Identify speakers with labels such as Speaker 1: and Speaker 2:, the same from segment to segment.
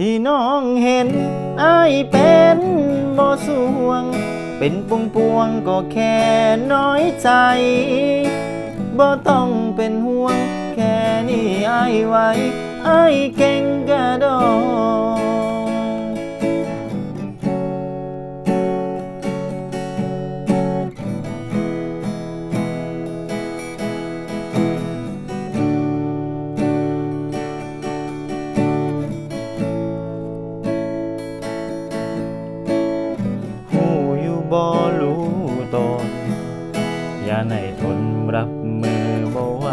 Speaker 1: ที่น้องเห็นอายเป็นบ่สวง เป็นปวงปวงก็แค่น้อยใจบ่ต้องเป็นห่วง แค่นี้อายไว้อายเก่งกระโดด ทนรับมือบ่ไหว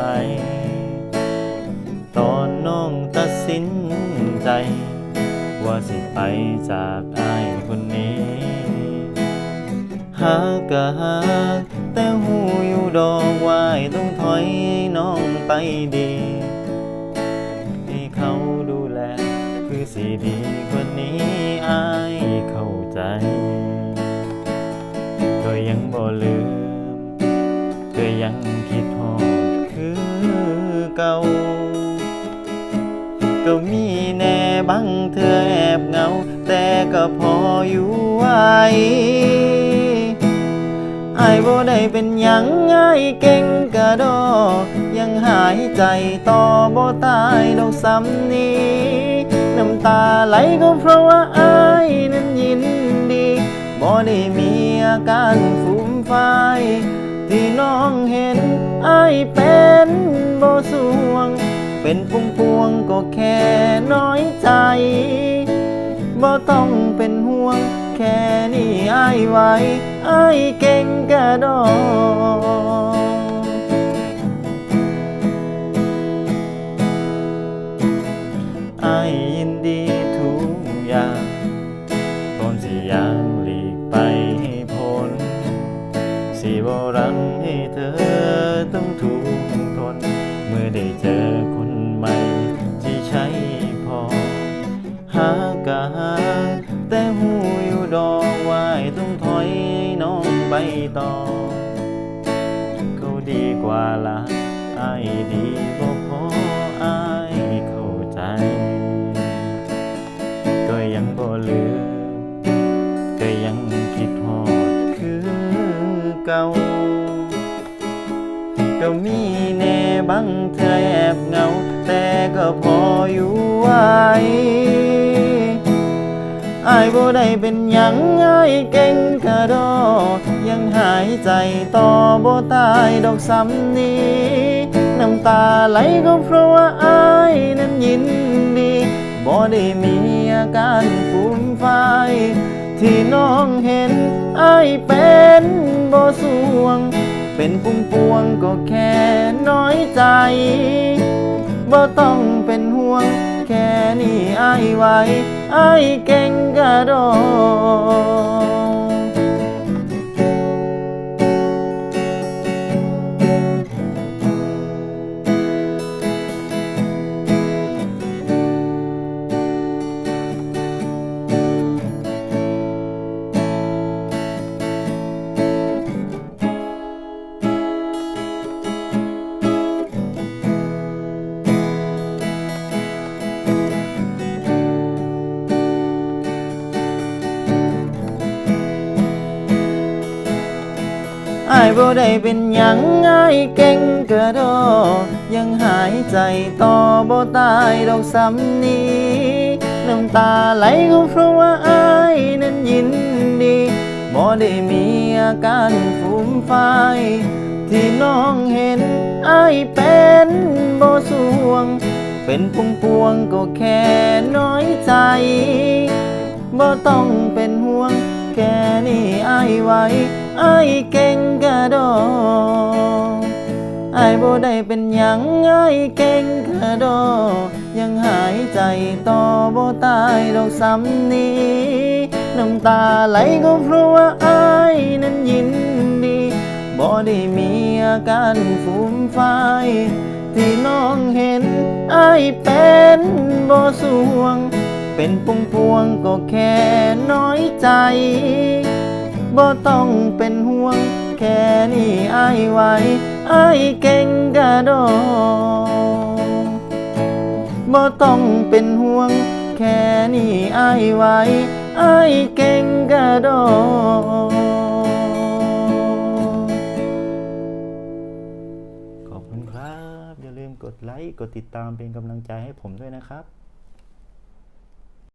Speaker 1: ตอนน้องตัดสินใจ ว่าสิไปจากอายคนนี้หากกะหากแต่หูอยู่ดอกวายต้องถอยน้องไปดี ให้เขาดูแล คือสิดีกว่านี้อายเข้าใจ ก็ยังบ่ลืม ยังคิดฮอดคือเก่า ก็มีแน่บางเธอแอบเหงา แต่ก็พออยู่ไหวไอ้บ่ได้เป็นหยังไอ้ายเก่งกระดอ ยังหายใจต่อบ่ตายดอกซ้ำนี้ น้ำตาไหลก็เพราะว่าไอายนั้นยินดีบ่ได้มีอาการฟูมไฟาย ที่น้องเห็นไอเป็นบ่สวง เป็นพวงพวงก็แค่น้อยใจบ่ต้องเป็นห่วง แค่นี้อไวอายเก่งกระดองอยินดี ให้เธอต้องทุกข์ทน เมื่อได้เจอคนใหม่ที่ใช่พอ หากาแต่หูอยู่ดอกวายต้องถอยน้องไปต่อ เขาดีกว่าละอายดีบ่ ก็มีแน่บางเธอแอบเงา แต่ก็พออยู่ไหวอายบ่ได้เป็นหยังอายเก่งกะดอ ยังหายใจต่อบ่ตายดอกซ้ำนี้ น้ำตาไหลก็เพราะว่าอายนั้นยินดีบ่ได้มีอาการฟูมฟายที่น้องเห็นอายเป็นบ่สวง เป็นปุงปวงก็แค่น้อยใจบ่ต้องเป็นห่วง แค่นี้ไอายไวอายเก่งกระโดด อายบ่ได้เป็นหยังอายเก่งกระโดดยังหายใจต่อบ่ตายดอกซ้ำนี้น้ำตาไหลก็เพราะว่าอายนั้นยินดีบ่ได้มีอาการฟูมฟายที่น้องเห็นอายเป็นบ่สวง เป็นพวงพวงก็แค่น้อยใจบ่ต้องเป็นห่วงแค่นี้อายไห วอายเก่งกระโดดอายบ่ได้เป็นหยังอายเก่งกระโดดยังหายใจต่อบ่ตายดอกซ้ำนี้น้ำตาไหลก็เพราะว่าไอายนั้นยินดีบ่ได้มีอาการฟูมฟายที่น้องเห็นไอายเป็นบ่สวง เป็นพวงพวงก็แค่น้อยใจ บ่ต้องเป็นห่วง แค่นี้อายไหวอายเก่งกระโดดบ่ต้องเป็นห่วง แค่นี้อายไหวอายเก่งกระโดขอบคุณครับ อย่าลืมกดไลค์ กดติดตามเป็นกำลังใจให้ผมด้วยนะครับ